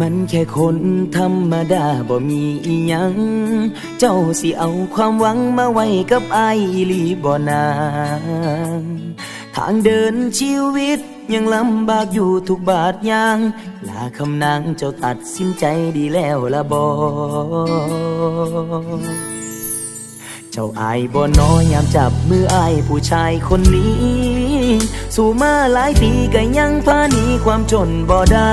มันแค่คนธรรมดาบ่มีอีหยัง เจ้าสิเอาความหวังมาไว้กับออีลีบ่นางทางเดินชีวิตยังลำบากอยู่ทุกบาทยาง ลาคำนางเจ้าตัดสินใจดีแล้วละบ่เจ้าอายบ่น้อยยามจับมืออายผู้ชายคนนี้ สู่มาหลายปีก็ยังพาหนีความจนบ่ได้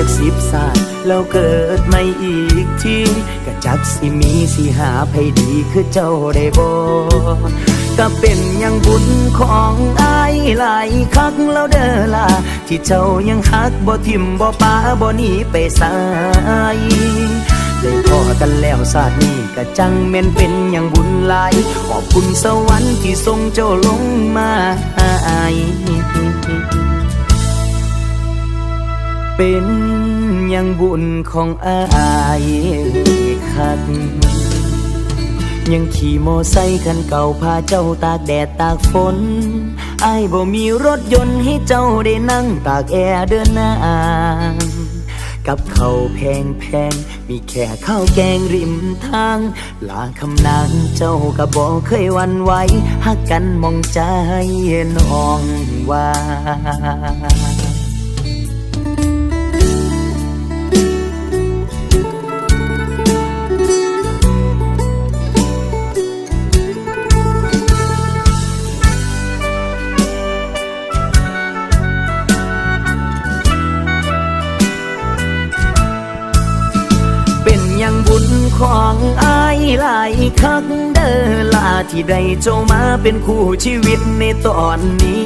จากสิบศาสตร์แล้วเกิดไม่อีกทีก็จักสิมีสิหาไผดีคือเจ้าได้บ่ก็เป็นอยังบุญของอายหลายคักแล้วเด้อล่ะที่เจ้ายังฮักบ่ทิมบ่ปาบ่หนีไปสายได้พอกันแล้วศาสตร์นี้ก็จังแม่นเป็นอย่างบุญหลายขอบคุณสวรรค์ที่ทรงเจ้าลงมาหาอาย เป็นย่างบุญของอายคักยังขี่มอไซคันเก่าพาเจ้าตากแดดตากฝนอายบ่มีรถยนต์ให้เจ้าได้นั่งตากแอร์เดินหน้ากับเขาแพงแพงมีแค่ข้าวแกงริมทาง ลาคำนางเจ้าก็บอกเคยวันไหวหักกันมองใจน้องว่า ของอายหลายคักเด้อลาที่ได้เจ้ามาเป็นคู่ชีวิตในตอนนี้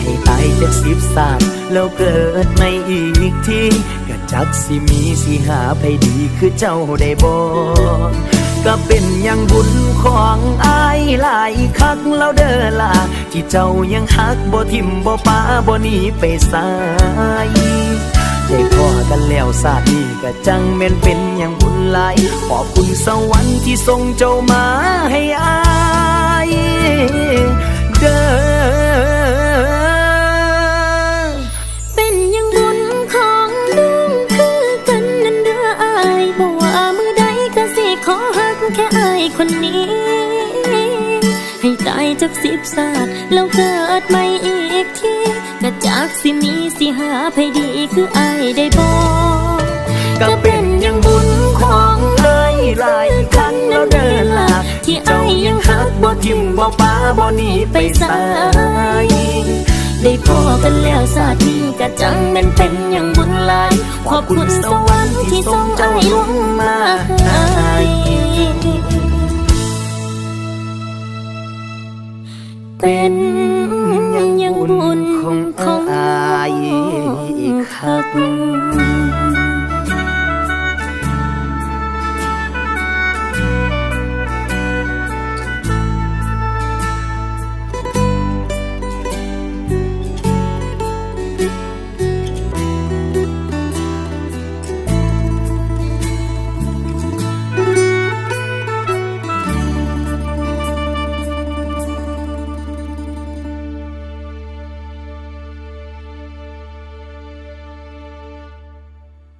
ให้ตายจากสิบศาสตร์แล้วเกิดไม่อีกทีก็จักสิมีสิหาไผดีคือเจ้าได้บ่ก็เป็นอย่างบุญของอายหลายคักแล้วเด้อล่ะที่เจ้ายังฮักบ่ทิมบ่ปาบ่หนีไปสาย ได้พอกันแล้วศาดีก็จังแม่นเป็นอย่างบุญหลายขอบคุณสวรรค์ที่ส่งเจ้ามาให้อายเด้อเป็นอยังบุญของน้องคือกันนั่ ตายจากสิบศาสตร์แล้วเกิดใหม่อีกทีก็จากสิมีสิหาไผดีคืออายได้บ่ก็เป็นอย่างบุญของเอ้ยหลายครั้งแล้วเด้อล่ะที่เจ้ายังฮักบ่ทิมบ่ปาบ่หนีไปสายได้พอกันแล้วศาสตร์ก็จังมันเป็นอย่างบุญหลายขอบคุณสวรรค์ที่ส่งอายลง เป็นยังบุญของอายคัก